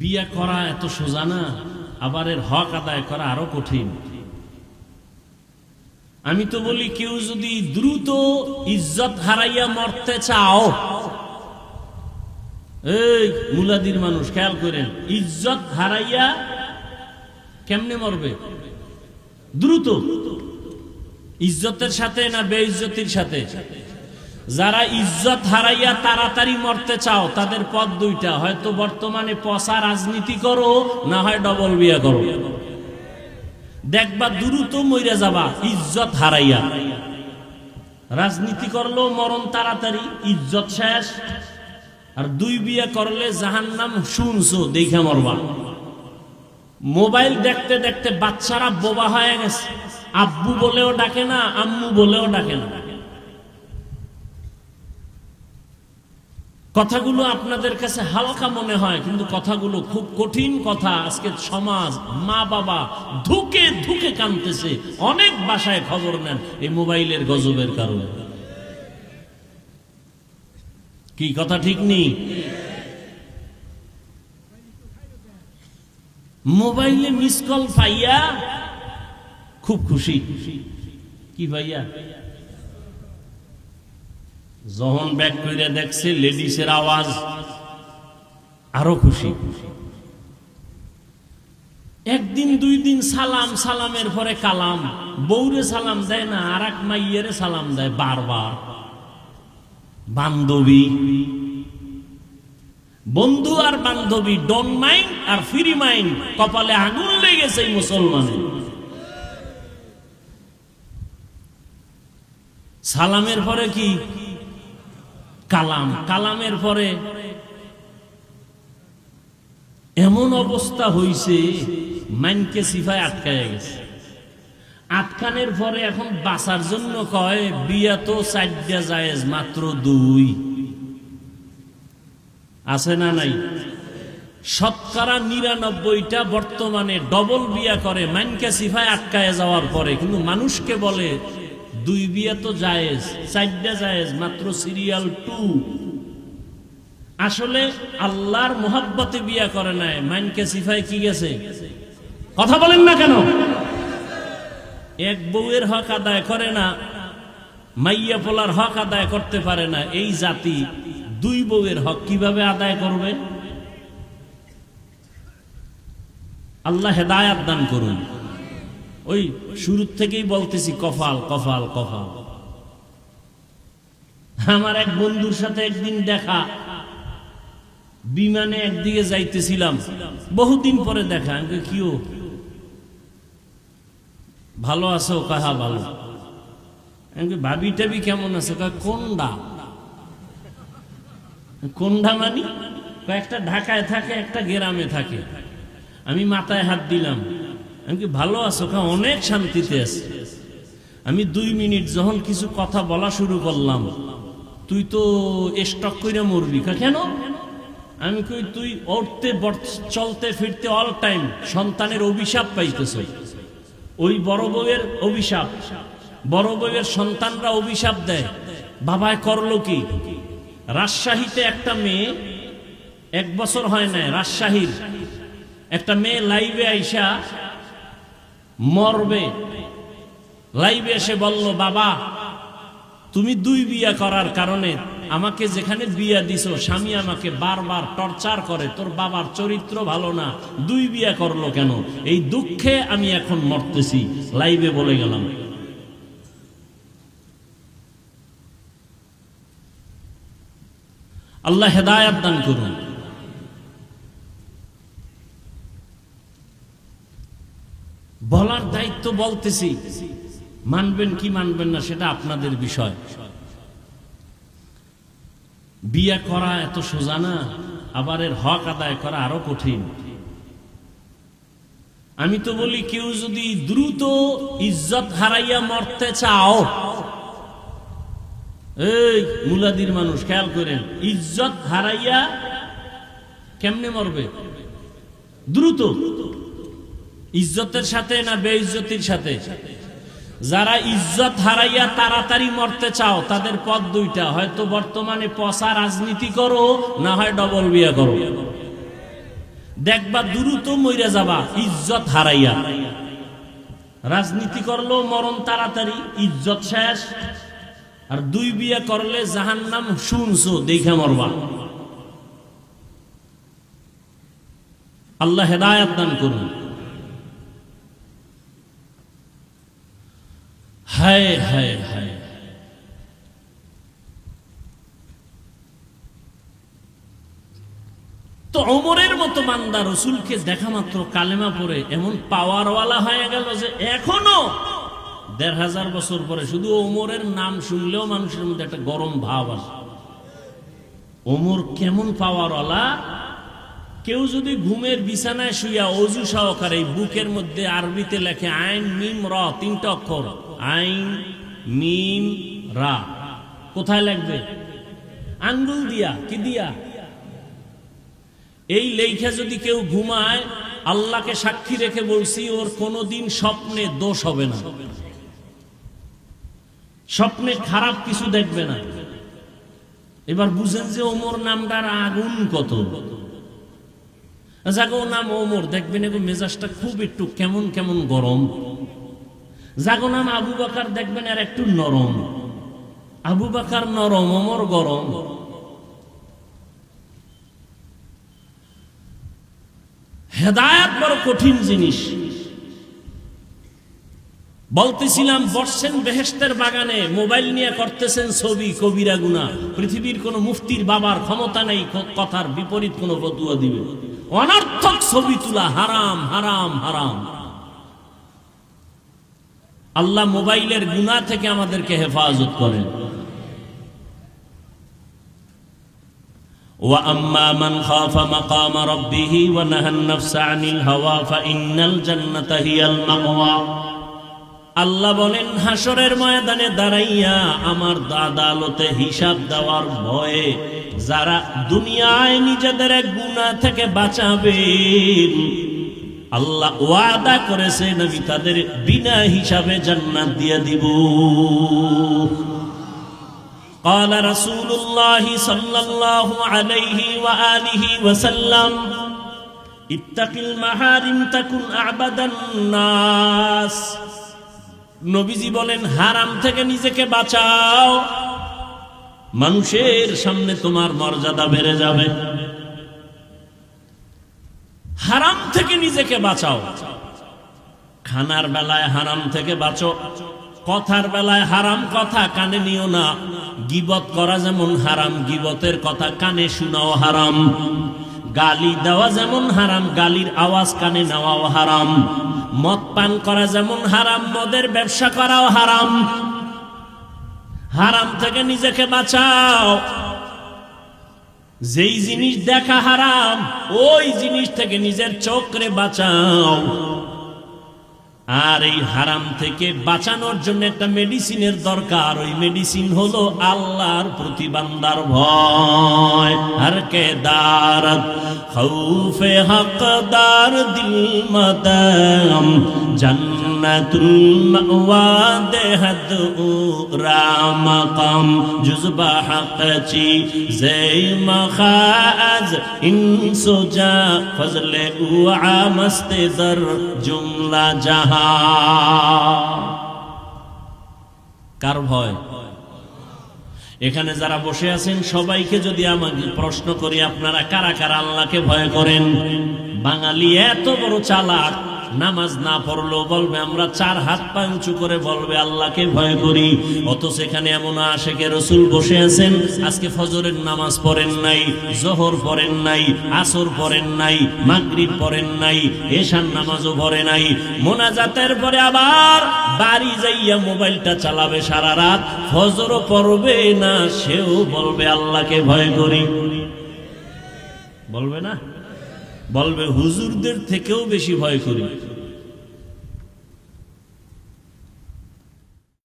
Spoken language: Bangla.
বিয়ে করা এত সোজা না, আবার এর হক আদায় করা আরও কঠিন। আমি তো বলি, কেউ যদি দ্রুত ইজ্জত হারাইয়া মরতে চাও, এই মুলাদির মানুষ, খেয়াল করেন, ইজ্জত হারাইয়া কেমনে মরবে? দ্রুত। ইজ্জতের সাথে না বেইজ্জতির সাথে? যারা ইজ্জত হারাইয়া তাড়াতাড়ি মরতে চাও, তাদের পথ দুইটা। হয়তো বর্তমানে পচা রাজনীতি করো, না হয় ডবল বিয়া করো। দেখবা দ্রুত মইরা যাবা, ইজ্জত হারাইয়া। রাজনীতি করলেও মরণ তাড়াতাড়ি, ইজ্জত শেষ। আর দুই বিয়া করলে জাহান্নাম শুনছো, দেখে মরবা। মোবাইল দেখতে দেখতে বাচ্চারা বোবা হয়ে গেছে। আব্বু বলেও ডাকে না, আম্মু বলেও ডাকে না। কথাগুলো আপনাদের কাছে হালকা মনে হয়, কিন্তু কথাগুলো খুব কঠিন কথা। আজকে সমাজ মা বাবা ধুকে ধুকে কানতেছে অনেক বাসায় খবর নেন এই মোবাইলের গজবের কারণে। কি কথা ঠিক নেই? মোবাইলে মিস কল পাইয়া খুব খুশি। কি ভাইয়া? যখন ব্যাক করে দেখছে, লেডিসের আওয়াজ, আরও খুশি। একদিন, দুই দিন সালাম, সালামের পরে কালাম। বৌরে সালাম দেয় না আর এক মাইয়েরে সালাম দেয় বারবার। বান্ধবী। বন্ধু আর বান্ধবী, ডন মাইন্ড আর ফ্রি মাইন্ড, কপালে আগুন লেগেছে মুসলমানের। সালামের পরে কি? কালাম। কালামের পরে এমন অবস্থা হইছে, মাইনকে সিফায় আটকায় গেছে। আটকানের পরে এখন বাঁচার জন্য কয়, বিয়া তো চারটা জায়েজ, মাত্র দুই। আছে না নাই? শতকরা নিরানব্বইটা বর্তমানে ডবল বিয়া করে, মাইনকে সিফায় আটকায় যাওয়ার পরে। কিন্তু মানুষকে বলে দুই বিয়ে তো জায়েজ, চারটা জায়েজ, মাত্র সিরিয়াল টু আসলে আল্লাহর মোহাব্বতে বিয়া করে নাই, মাইনকে সিফায় কি গেছে? কথা বলেন না কেন? এক বউয়ের হক আদায় করে না, মাইয়া পোলার হক আদায় করতে পারে না, এই জাতি দুই বউয়ের হক কীভাবে আদায় করবে? আল্লাহ হেদায়াত দান করুন। ওই শুরুর থেকেই বলতেছি, কফাল কফাল কফাল। আমার এক বন্ধুর সাথে একদিন দেখা। বিমানে একদিকে যাইতেছিলাম। বহুদিন পরে দেখা। আমি কিও ভালো আছো? কাহা ভালো? ভাবি টাবি কেমন আছে? কোনডা? কোনডা মানি? একটা ঢাকায় থাকে, একটা গ্রামে থাকে। আমি মাথায় হাত দিলাম। আমি ভালো আছো? কা অনেক শান্তিতে আছে। আমি দুই মিনিট যখন কিছু কথা বলা শুরু করলাম তুই তো স্টক করে মরবি। কা, কেন? আমি কই তুই বর- চলতে ফিরতে অল টাইম সন্তানের অভিশাপ পাইতেছ। ওই বড় বউয়ের অভিশাপ। বড় বউয়ের সন্তানরা অভিশাপ দেয়। বাবায় করল কি? রাজশাহীতে একটা মেয়ে এক বছর হয় না রাজশাহীর। একটা মেয়ে লাইভে আইসা মরবে। লাইভে এসে বলল, বাবা, তুমি দুই বিয়া করার কারণে আমাকে যেখানে বিয়া দিছো, স্বামী আমাকে বারবার টর্চার করে, তোর বাবার চরিত্র ভালো না, দুই বিয়া করল কেন? এই দুঃখে আমি এখন মরতেছি। লাইভে বলে গেলাম। আল্লাহ হেদায়াত দান করুন। দায়িত্ব বলতেছি, মানবেন কি মানবেন না সেটা আপনাদের বিষয়। বিয়া করা এত সোজা না, আবার এর হক আদায় করা আরও কঠিন। আমি তো বলি, কেউ যদি দ্রুত ইজ্জত হারাইয়া মরতে চাও, এই মুলাদির মানুষ, খেয়াল করেন, ইজ্জত হারাইয়া কেমনে মরবে? দ্রুত। ইজ্জতের সাথে না বেইজ্জতির সাথে? যারা ইজ্জত হারাইয়া তাড়াতাড়ি মরতে চাও, তাদের পথ দুইটা। হয়তো বর্তমানে পচা রাজনীতি করো, না হয় ডবল বিয়া করো। দেখবা দ্রুত মইরা যাবা, ইজ্জত হারাইয়া। রাজনীতি করলেও মরণ তাড়াতাড়ি, ইজ্জত শেষ। আর দুই বিয়া করলে জাহান্নাম শুনছো, দেখে মরবা। আল্লাহ হেদায়াত দান করুন হায় হায় হায় তো অমরের মতো মান্দা রসুলকে দেখা মাত্র কালেমা পরে এমন পাওয়ারওয়ালা হয়ে গেল যে এখনও দেড় হাজার বছর পরে শুধু ওমরের নাম শুনলেও মানুষের মধ্যে একটা গরম ভাব আসে। ওমর কেমন পাওয়ারওয়ালা? কেউ যদি ঘুমের বিছানায় শুইয়া অজু সহকারে বুকের মধ্যে আরবিতে লেখে, আইন, মিম, র তিনটা অক্ষর। আইন, মিম, রা। কোথায় লাগবে? আঙ্গুল দিয়া, কি দিয়া? এই লেখা যদি কেউ ঘুমায়, আল্লাহকে সাক্ষী রেখে বলছি, ওর কোনোদিন স্বপ্নে দোষ হবে না। স্বপ্নে খারাপ কিছু দেখবে না। এবার বুঝেন যে ওমর নামটার আগুন কত। জাগো নাম ওমর, দেখবেন এগো মেজাজটা খুব একটু কেমন কেমন গরম। জাগো নাম আবু বাকার, দেখবেন আর একটু নরম। আবু বাকার নরম, ওমর গরম। হেদায়াত বড় কঠিন জিনিস। বলতেছিলাম, বসছেন বেহেস্তের বাগানে, মোবাইল নিয়ে করতেছেন ছবি, কবিরা গুনা পৃথিবীর কোন মুফতির বাবার ক্ষমতা নেই কথার বিপরীত কোন ফতুয়া দিবে। অনর্থক ছবি তোলা, হারাম হারাম হারাম। আল্লাহ মোবাইলের গুনাহ থেকে আমাদেরকে হেফাজত করেন। وأما من خاف مقام ربه ونهى النفس عن الهوى فإن الجنة هي المأوى আল্লাহ বলেন হাসরের ময়দানে দাঁড়াইয়া আমার আদালতে হিসাব দেওয়ার ভয়ে যারা দুনিয়ায় নিজেদের এক গুণা থেকে বাঁচাবেন আল্লাহ ওয়াদা করেছেন আমি তাদের বিনা হিসাবে জান্নাত দিয়ে দিব قال رسول الله صلى الله عليه وآله وسلم اتق المحارم تكن أعبد الناس নবীজি বলেন হারাম থেকে নিজেকে বাঁচাও মানুষের সামনে তোমার মর্যাদা বেড়ে যাবে হারাম থেকে নিজেকে বাঁচাও খানার বেলায় হারাম থেকে বাঁচো কথার বেলায় হারাম কথা কানে নিও না। গিবত করা যেমন হারাম, গিবতের কথা কানে শোনাও হারাম। গালি দেওয়া যেমন হারাম, গালির আওয়াজ কানে নেওয়াও হারাম। মদ পান করা যেমন হারাম, মদের ব্যবসা করাও হারাম। হারাম থেকে নিজেকে বাঁচাও। যেই জিনিস দেখা হারাম, ওই জিনিস থেকে নিজের চোখরে বাঁচাও। আর এই হারাম থেকে বাঁচানোর জন্য একটা মেডিসিনের দরকার। ওই মেডিসিন হলো আল্লাহর প্রতি বান্দার ভয়। কে খৌফে হকদার দিল রামকম। জুজবা উআ মস্তে জুমলা জাহা। কার ভয়? এখানে যারা বসে আছেন, সবাইকে যদি আমাকে প্রশ্ন করি, আপনারা কারা কারা আল্লাহকে ভয় করেন? বাঙালি এত বড় চালাক। নামাজ না পড়লেও বলবে, আমরা চার হাত পা উঁচু করে বলবে, আল্লাহকে ভয় করি। অত সেখানে এমন আশেকে রসুল বসে আছেন, আজকে ফজরের নামাজ পড়েন নাই, জহর পড়েন নাই, আসর পড়েন নাই, মাগরিব পড়েন নাই, এশার নামাজও পড়ে নাই। মোনাজাতের পরে আবার বাড়ি যাইয়া মোবাইলটা চালাবে সারা রাত, ফজরও পড়বে না, সেও বলবে, আল্লাহকে ভয় করি। বলবে না? বলবে হুজুরদের থেকেও বেশি ভয় করি।